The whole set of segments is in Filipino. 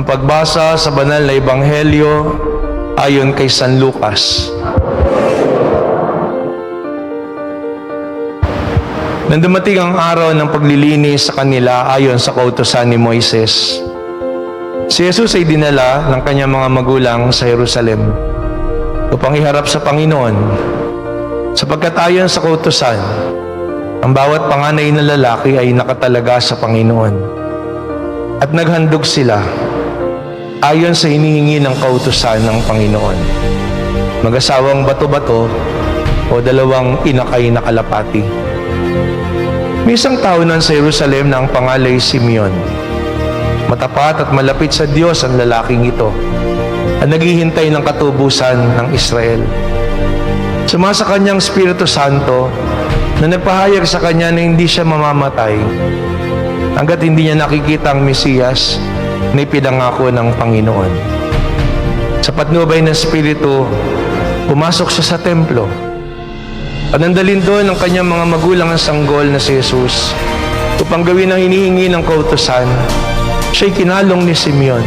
Ang pagbasa sa banal na ebanghelyo ayon kay San Lucas. Nang dumating ang araw ng paglilinis sa kanila ayon sa kautosan ni Moises, si Jesus ay dinala ng kanyang mga magulang sa Jerusalem upang iharap sa Panginoon sapagkat ayon sa kautosan, ang bawat panganay na lalaki ay nakatalaga sa Panginoon. At naghandog sila ayon sa hinihingi ng kautusan ng Panginoon. Mag-asawang bato-bato o dalawang inakay na kalapati. May isang tao nun sa Jerusalem na ang pangalay Simeon. Matapat at malapit sa Diyos ang lalaking ito at naghihintay ng katubusan ng Israel. Sumasa kanyang Espiritu Santo na nagpahayag sa kanya na hindi siya mamamatay hanggat hindi niya nakikita ang Mesiyas na ipinangako ng Panginoon. Sa patnubay ng Espiritu, pumasok siya sa templo at nandalin doon ang kanyang mga magulang ang sanggol na si Jesus upang gawin ang hinihingi ng kautosan. Siya'y kinalong ni Simeon.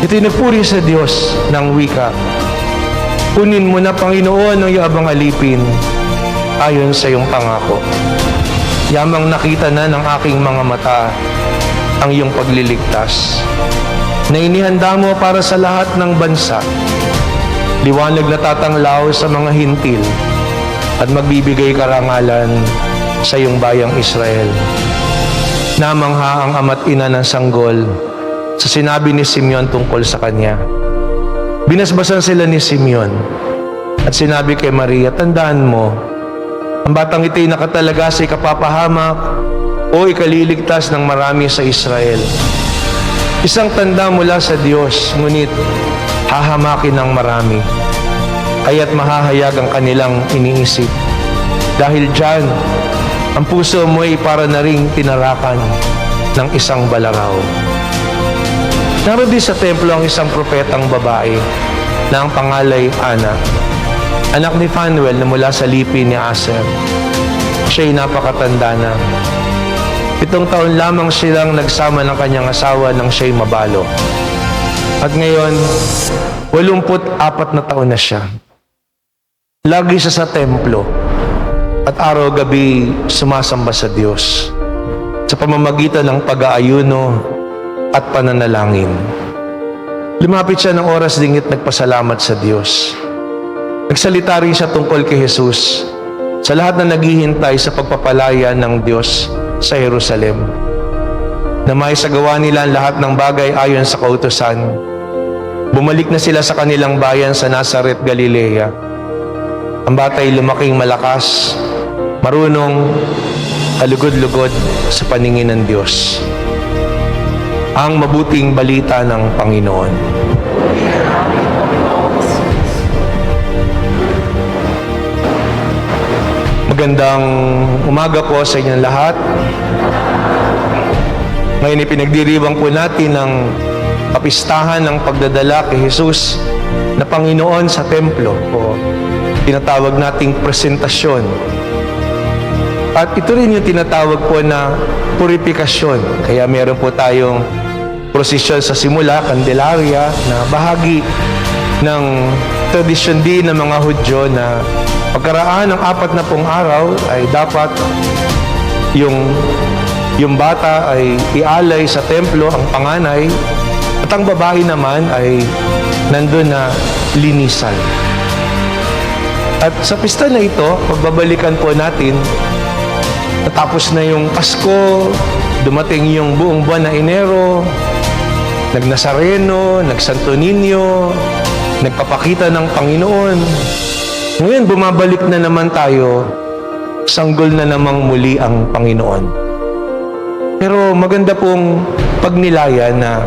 Itinupuri sa Diyos ng wika. Kunin mo na Panginoon ang iyabang alipin ayon sa iyong pangako. Yamang nakita na ng aking mga mata ang iyong pagliligtas na inihanda mo para sa lahat ng bansa. Liwanag na tatanglaw sa mga hintil at magbibigay karangalan sa iyong bayang Israel. Namangha ang ama't ina ng sanggol sa sinabi ni Simeon tungkol sa kanya. Binasbasan sila ni Simeon at sinabi kay Maria, Tandaan mo, ang batang ito'y nakatalaga sa ikapapahamak o ikaliligtas ng marami sa Israel. Isang tanda mula sa Diyos, ngunit hahamakin ng marami. Kaya't mahahayag ang kanilang iniisip. Dahil dyan, ang puso mo ay para na ring tinarakan ng isang balaraw. Naroon din sa templo ang isang propetang babae na ang pangalay Ana, anak ni Fanuel na mula sa lipi ni Aser. Siya'y napakatanda na. Pitong taon lamang silang nagsama ng kanyang asawa nang siya'y mabalo. At ngayon, walumput apat na taon na siya. Lagi siya sa templo at araw-gabi sumasamba sa Diyos sa pamamagitan ng pag-aayuno at pananalangin. Lumapit siya ng oras dingit nagpasalamat sa Diyos. Nagsalita rin siya tungkol kay Jesus sa lahat na naghihintay sa pagpapalaya ng Diyos sa Jerusalem. Na may sagawa nila ang lahat ng bagay ayon sa kautosan. Bumalik na sila sa kanilang bayan sa Nazaret, Galilea. Ang batay lumaking malakas, marunong, kalugod-lugod sa paningin ng Diyos. Ang mabuting balita ng Panginoon. Magandang umaga po sa inyong lahat. Ngayon ipinagdiriwang po natin ang kapistahan ng pagdadala kay Jesus na Panginoon sa templo o tinatawag nating presentasyon. At ito rin yung tinatawag po na purifikasyon. Kaya meron po tayong prosesyon sa simula, Candelaria, na bahagi ng tradisyon din ng mga Hudyo na pagkaraan ng apat na pong araw ay dapat yung yung bata ay ialay sa templo ang panganay at ang babae naman ay nandun na linisan. At sa pista na ito, pagbabalikan po natin, natapos na yung Pasko, dumating yung buong buwan na Enero, nagnasareno, nagsanto Niño, nagpapakita ng Panginoon. Ngayon, bumabalik na naman tayo, sanggol na namang muli ang Panginoon. Pero maganda pong pagnilayan na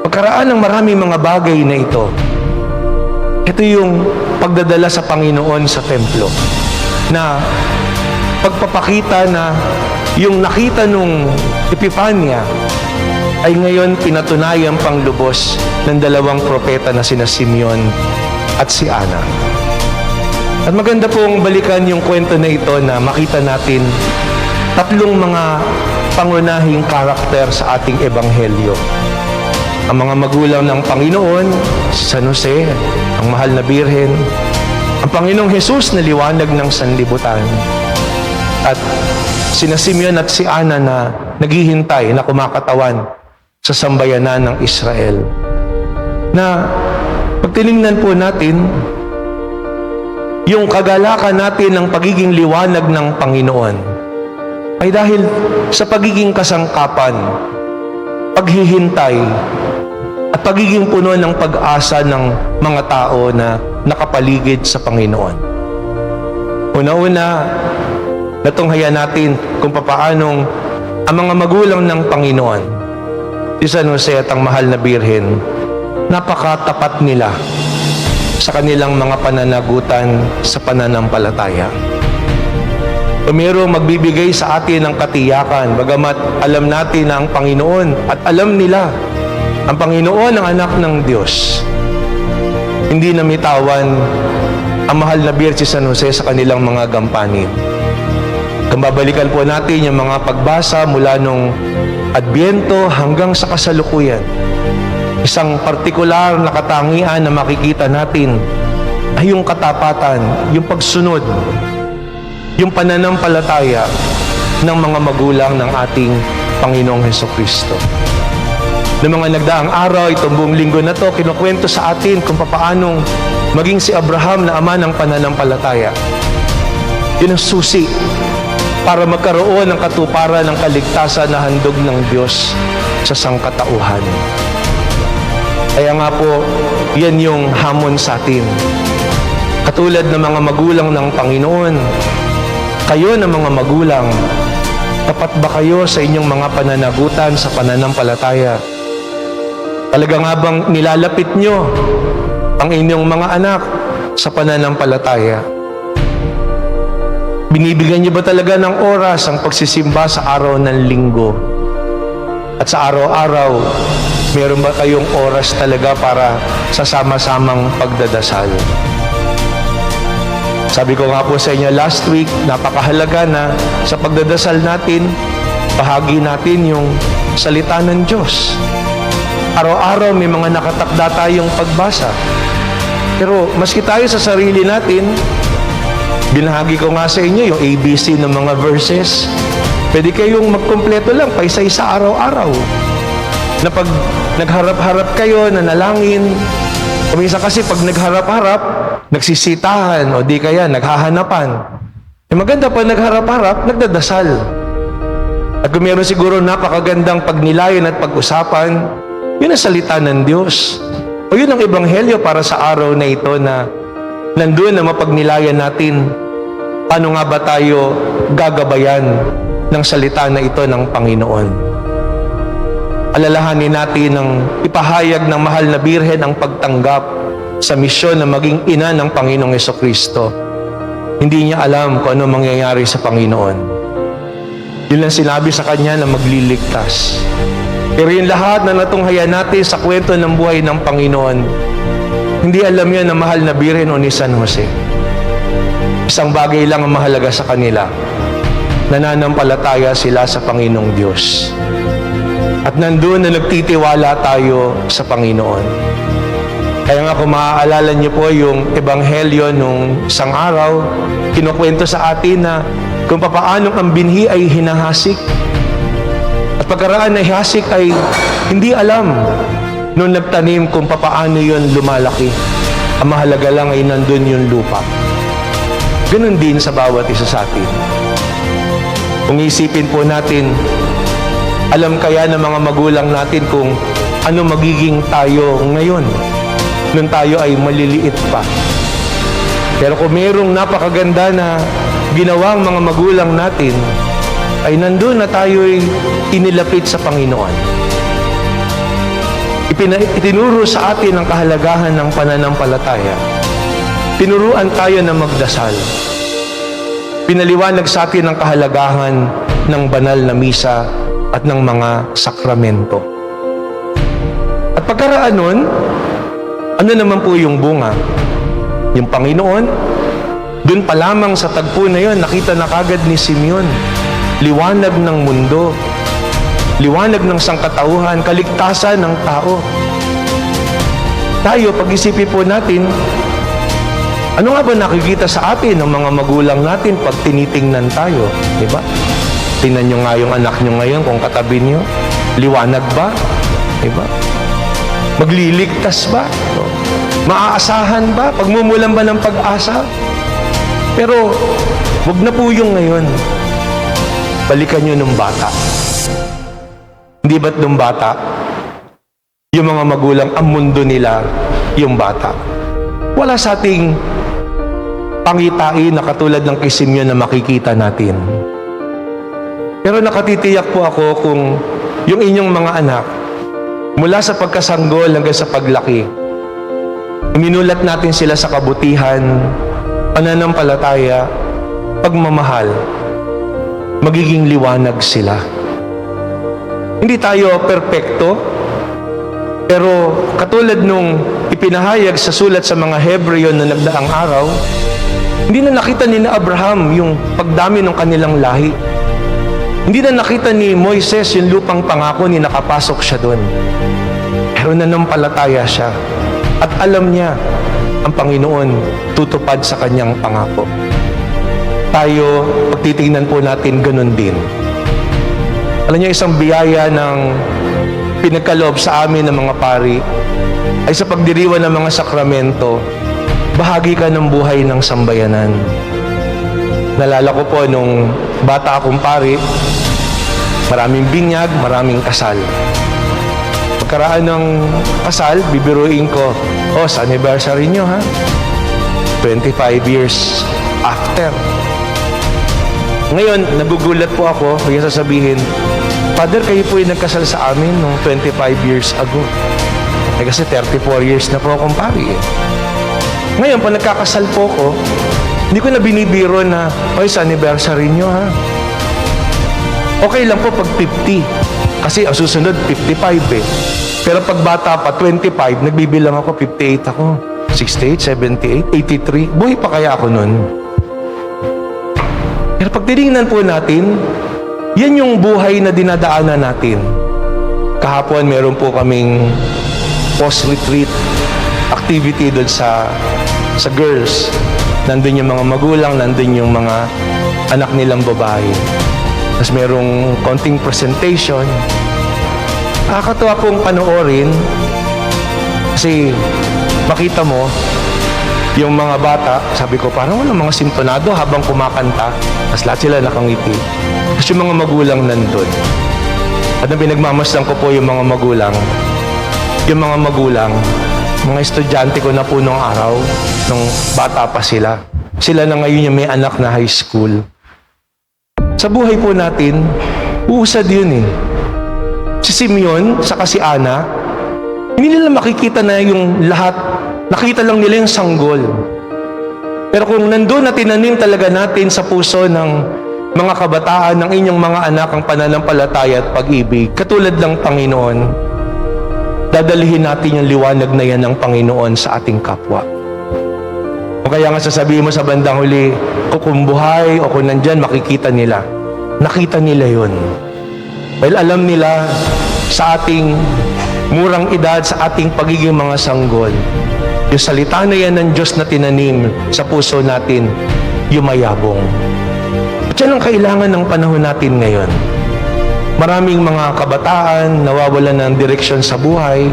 pagkaraan ng marami mga bagay na ito, ito yung pagdadala sa Panginoon sa templo na pagpapakita na yung nakita nung Epipanya ay ngayon pinatunayan pang lubos ng dalawang propeta na sina Simeon at si Ana. At maganda pong balikan yung kwento na ito na makita natin tatlong mga pangunahing karakter sa ating ebanghelyo. ang mga magulang ng Panginoon, si San Jose, ang mahal na birhen, ang Panginoong Jesus na liwanag ng sanlibutan, at sina Simeon at si Ana na naghihintay na kumakatawan sa sambayanan ng Israel. Na pag tinignan po natin, yung kagalakan natin ng pagiging liwanag ng Panginoon ay dahil sa pagiging kasangkapan, paghihintay, at pagiging puno ng pag-asa ng mga tao na nakapaligid sa Panginoon. Una-una, natunghayan natin kung papaanong ang mga magulang ng Panginoon, si San Jose at ang mahal na birhen, napakatapat nila sa kanilang mga pananagutan sa pananampalataya. Mayroong magbibigay sa atin ng katiyakan, bagamat alam natin na ang Panginoon at alam nila ang Panginoon ang anak ng Diyos. Hindi namitawan ang mahal na Birche San Jose sa kanilang mga gampanin. Kung po natin yung mga pagbasa mula nung Adbyento hanggang sa kasalukuyan, isang partikular na katangian na makikita natin ay yung katapatan, yung pagsunod, yung pananampalataya ng mga magulang ng ating Panginoong Heso Kristo. Noong mga nagdaang araw, itong buong linggo na to, kinukwento sa atin kung papaanong maging si Abraham na ama ng pananampalataya. Yun ang susi para magkaroon ng katuparan ng kaligtasan na handog ng Diyos sa sangkatauhan. Kaya nga po, yan yung hamon sa atin. Katulad ng mga magulang ng Panginoon, kayo ng mga magulang, tapat ba kayo sa inyong mga pananagutan sa pananampalataya? Talaga nga bang nilalapit nyo ang inyong mga anak sa pananampalataya? Binibigyan niyo ba talaga ng oras ang pagsisimba sa araw ng linggo? At sa araw-araw, meron ba kayong oras talaga para sa sama-samang pagdadasal? Sabi ko nga po sa inyo last week, napakahalaga na sa pagdadasal natin, bahagi natin yung salita ng Diyos. Araw-araw may mga nakatakda tayong pagbasa. Pero maski tayo sa sarili natin, binahagi ko nga sa inyo yung ABC ng mga verses. Pwede kayong magkumpleto lang, paisa-isa araw-araw. Na pag nagharap-harap kayo, nanalangin, kumisa kasi pag nagharap-harap, nagsisitahan o di kaya naghahanapan. Eh maganda pa nagharap-harap, nagdadasal. At kung meron siguro napakagandang pagnilayan at pag-usapan, yun ang salita ng Diyos. O yun ang ebanghelyo para sa araw na ito na nandun na mapagnilayan natin paano nga ba tayo gagabayan ng salita na ito ng Panginoon. Alalahanin natin ng ipahayag ng mahal na birhen ang pagtanggap sa misyon na maging ina ng Panginoong Yeso Kristo. Hindi niya alam kung ano mangyayari sa Panginoon. Yun lang sinabi sa kanya na magliligtas. Pero yung lahat na natunghayan natin sa kwento ng buhay ng Panginoon, hindi alam yan na mahal na birhen o ni San Jose. Isang bagay lang ang mahalaga sa kanila. Nananampalataya sila sa Panginoong Diyos. At nandun na nagtitiwala tayo sa Panginoon. Kaya nga kung maaalala niyo po yung ebanghelyo nung isang araw, kinukwento sa atin na kung papaanong ang binhi ay hinahasik at pagkaraan na hasik ay hindi alam nung nagtanim kung papaano yon lumalaki. Ang mahalaga lang ay nandun yung lupa. Ganon din sa bawat isa sa atin. Kung isipin po natin, alam kaya ng mga magulang natin kung ano magiging tayo ngayon nung tayo ay maliliit pa. Pero kung mayroong napakaganda na ginawang mga magulang natin, ay nandun na tayo'y inilapit sa Panginoon. Ipina, itinuro sa atin ang kahalagahan ng pananampalataya. Tinuruan tayo na magdasal. Pinaliwanag sa atin ang kahalagahan ng banal na misa at ng mga sakramento. At pagkaraan nun, ano naman po yung bunga? Yung Panginoon, dun pa lamang sa tagpo na yon, nakita na kagad ni Simeon liwanag ng mundo. liwanag ng sangkatauhan, kaligtasan ng tao. Tayo, pag-isipin po natin, ano nga ba nakikita sa atin ng mga magulang natin pag tinitingnan tayo? Di ba? Tingnan nyo nga yung anak nyo ngayon kung katabi nyo. Liwanag ba? Di ba? Magliligtas ba? Maaasahan ba? Pagmumulan ba ng pag-asa? Pero, wag na po yung ngayon. Balikan nyo nung bata. Hindi ba't nung bata? Yung mga magulang, ang mundo nila, yung bata. Wala sa ating pangitain na katulad ng kay Simeon na makikita natin. Pero nakatitiyak po ako kung yung inyong mga anak, mula sa pagkasanggol hanggang sa paglaki, Minulat natin sila sa kabutihan, pananampalataya, pagmamahal. Magiging liwanag sila. Hindi tayo perpekto, pero katulad nung ipinahayag sa sulat sa mga Hebreo na nagdaang araw, hindi na nakita ni Abraham yung pagdami ng kanilang lahi. Hindi na nakita ni Moises yung lupang pangako ni nakapasok siya doon. Pero nanampalataya siya. At alam niya, ang Panginoon tutupad sa kanyang pangako. Tayo, pagtitingnan po natin, ganun din. Alam niyo, isang biyaya ng pinagkaloob sa amin ng mga pari ay sa pagdiriwan ng mga sakramento, bahagi ka ng buhay ng sambayanan. Nalala ko po nung bata akong pari, maraming binyag, maraming kasal. Pagkaraan ng kasal, bibiruin ko, oh, sa anniversary nyo ha? 25 years after. Ngayon, nagugulat po ako, kaya sasabihin, Father, kayo po yung nagkasal sa amin nung 25 years ago. Eh kasi 34 years na po akong pari eh. Ngayon, pag nagkakasal po ko, hindi ko na binibiro na, oy, sa anniversary nyo ha? Okay lang po pag 50. Kasi ang susunod, 55 eh. Pero pag bata pa, 25, nagbibilang ako, 58 ako. 68, 78, 83. Buhay pa kaya ako nun? Pero pag tinignan po natin, yan yung buhay na dinadaanan natin. Kahapon, meron po kaming post-retreat activity doon sa sa girls. Nandun yung mga magulang, nandun yung mga anak nilang babae. Tapos merong konting presentation. Nakakatuwa pong panoorin kasi makita mo yung mga bata, sabi ko parang walang mga sintonado habang kumakanta. Tapos lahat sila nakangiti. Tapos yung mga magulang nandun. At ang pinagmamasdan ko po yung mga magulang, yung mga magulang, mga estudyante ko na po nung araw, nung bata pa sila. Sila na ngayon yung may anak na high school. Sa buhay po natin, uusad yun eh. Si Simeon, saka si Ana, hindi nila makikita na yung lahat. Nakita lang nila yung sanggol. Pero kung nandun na tinanim talaga natin sa puso ng mga kabataan ng inyong mga anak ang pananampalataya at pag-ibig, katulad ng Panginoon, dadalihin natin yung liwanag na yan ng Panginoon sa ating kapwa. O kaya nga sasabihin mo sa bandang huli, o kung buhay o kung nandyan, makikita nila. Nakita nila yon. Well, alam nila sa ating murang edad, sa ating pagiging mga sanggol, yung salita na yan ng Diyos na tinanim sa puso natin, yumayabong. At yan ang kailangan ng panahon natin ngayon. Maraming mga kabataan nawawalan ng direksyon sa buhay.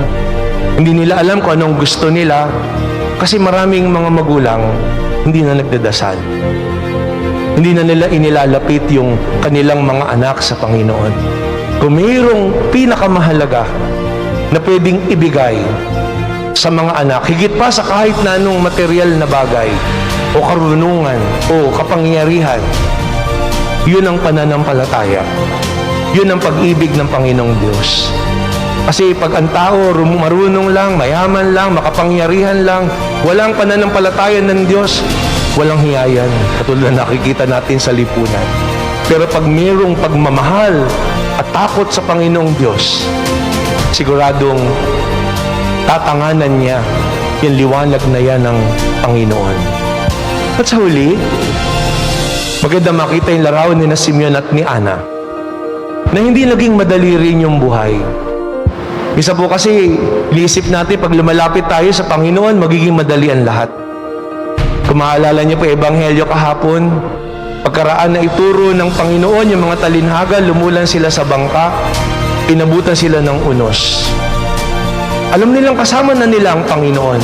Hindi nila alam kung anong gusto nila kasi maraming mga magulang hindi na nagdadasal. Hindi na nila inilalapit yung kanilang mga anak sa Panginoon. Kung mayroong pinakamahalaga na pwedeng ibigay sa mga anak, higit pa sa kahit na anong material na bagay o karunungan o kapangyarihan, yun ang pananampalataya. Yun ang pag-ibig ng Panginoong Diyos. Kasi pag ang tao marunong lang, mayaman lang, makapangyarihan lang, walang pananampalataya ng Diyos, walang hiyayan. Katulad na nakikita natin sa lipunan. Pero pag mayroong pagmamahal at takot sa Panginoong Diyos, siguradong tatanganan niya yung liwanag na yan ng Panginoon. At sa huli, maganda makita yung larawan ni na Simeon at ni Ana na hindi naging madali rin yung buhay. Isa po kasi, liisip natin pag lumalapit tayo sa Panginoon, magiging madali ang lahat. Kung maalala niyo po, Ebanghelyo kahapon, pagkaraan na ituro ng Panginoon, yung mga talinhaga, lumulan sila sa bangka, inabutan sila ng unos. Alam nilang kasama na nila ang Panginoon.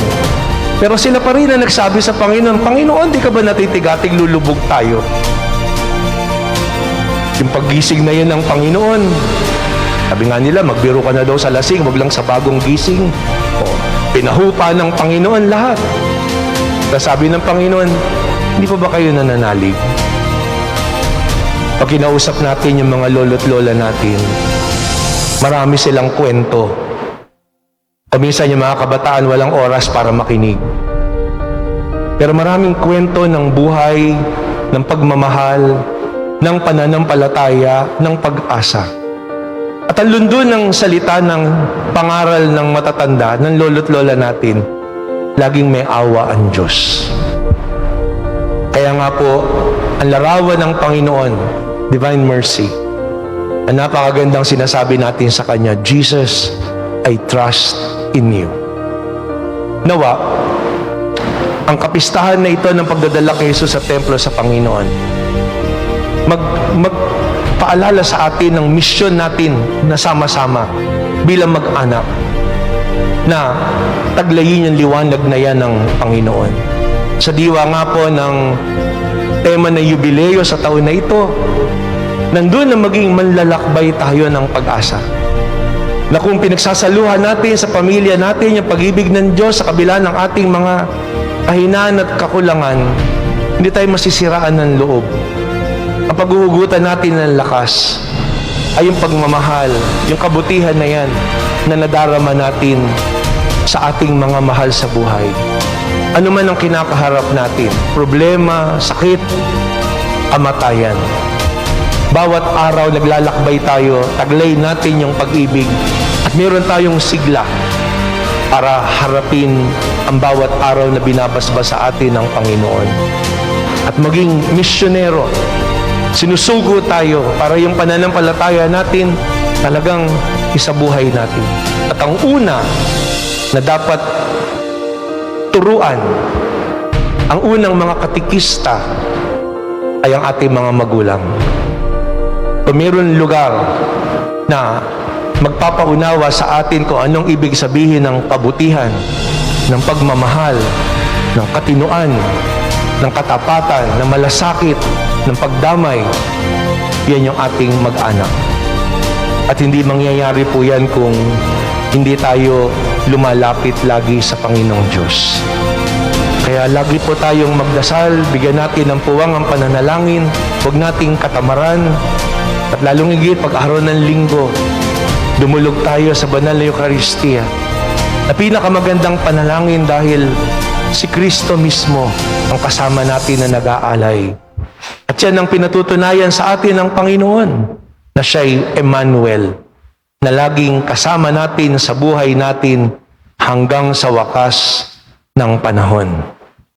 Pero sila pa rin na nagsabi sa Panginoon, Panginoon, di ka ba natitigating lulubog tayo? Yung paggising na yun ng Panginoon, sabi nga nila, magbiro ka na daw sa lasing, wag lang sa bagong gising. O, pinahupa ng Panginoon lahat. Tapos sabi ng Panginoon, hindi pa ba kayo nananalig? Pag kinausap natin yung mga lolo't lola natin, marami silang kwento. O minsan yung mga kabataan walang oras para makinig. Pero maraming kwento ng buhay, ng pagmamahal, ng pananampalataya, ng pag-asa. At ang lundo ng salita ng pangaral ng matatanda, ng lolo't lola natin, laging may awa ang Diyos. Kaya nga po, ang larawan ng Panginoon, Divine Mercy, ang napakagandang sinasabi natin sa Kanya, Jesus, I trust in you. Nawa, ang kapistahan na ito ng pagdadala kay Jesus sa templo sa Panginoon, mag, magpaalala sa atin ng misyon natin na sama-sama bilang mag-anak na taglayin yung liwanag na yan ng Panginoon. Sa diwa nga po ng tema ng jubileo sa taon na ito, nandun na maging manlalakbay tayo ng pag-asa. Na kung pinagsasaluhan natin sa pamilya natin yung pag-ibig ng Diyos sa kabila ng ating mga kahinaan at kakulangan, hindi tayo masisiraan ng loob. Ang paghuhugutan natin ng lakas ay yung pagmamahal, yung kabutihan na yan na nadarama natin sa ating mga mahal sa buhay. Ano man ang kinakaharap natin, problema, sakit, kamatayan. Bawat araw naglalakbay tayo, taglay natin yung pag-ibig at meron tayong sigla para harapin ang bawat araw na binabasbas sa atin ng Panginoon. At maging misyonero, sinusugo tayo para yung pananampalataya natin talagang isabuhay natin. At ang una na dapat turuan, ang unang mga katikista ay ang ating mga magulang. Kung mayroon lugar na magpapaunawa sa atin kung anong ibig sabihin ng kabutihan, ng pagmamahal, ng katinuan, ng katapatan, ng malasakit, ng pagdamay, yan yung ating mag-anak. At hindi mangyayari po yan kung hindi tayo lumalapit lagi sa Panginoong Diyos. Kaya lagi po tayong magdasal, bigyan natin ng puwang ang pananalangin, huwag nating katamaran, at lalong higit pag-araw ng linggo, dumulog tayo sa banal na Eucharistia na pinakamagandang panalangin dahil si Kristo mismo ang kasama natin na nag-aalay. At yan ang pinatutunayan sa atin ng Panginoon na siya'y Emmanuel, na laging kasama natin sa buhay natin hanggang sa wakas ng panahon.